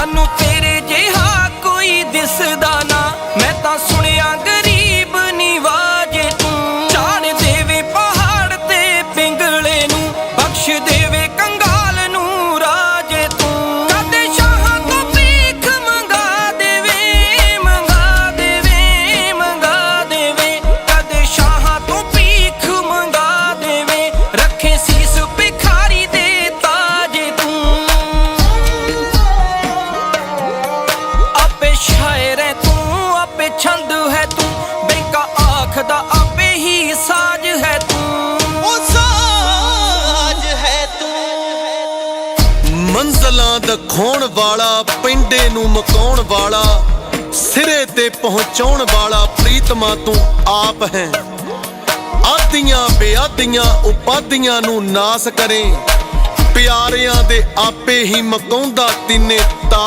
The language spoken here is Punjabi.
I know ਮੰਜ਼ਲਾਂ ਦਖਾਉਣ ਵਾਲਾ, ਪਿੰਡੇ ਨੂੰ ਮਕਾਉਣ ਵਾਲਾ, ਸਿਰੇ ਤੇ ਪਹੁੰਚਾਉਣ ਵਾਲਾ ਪ੍ਰੀਤਮਾ ਤੂੰ ਆਪ ਹੈ। ਆਦੀਆਂ ਬੇਆਦੀਆਂ ਉਪਾਦੀਆਂ ਨੂੰ ਨਾਸ ਕਰੇ। ਪਿਆਰਿਆਂ ਦੇ ਆਪੇ ਹੀ ਮਕਾਉਂਦਾ ਤਿੰਨੇ ਤਾ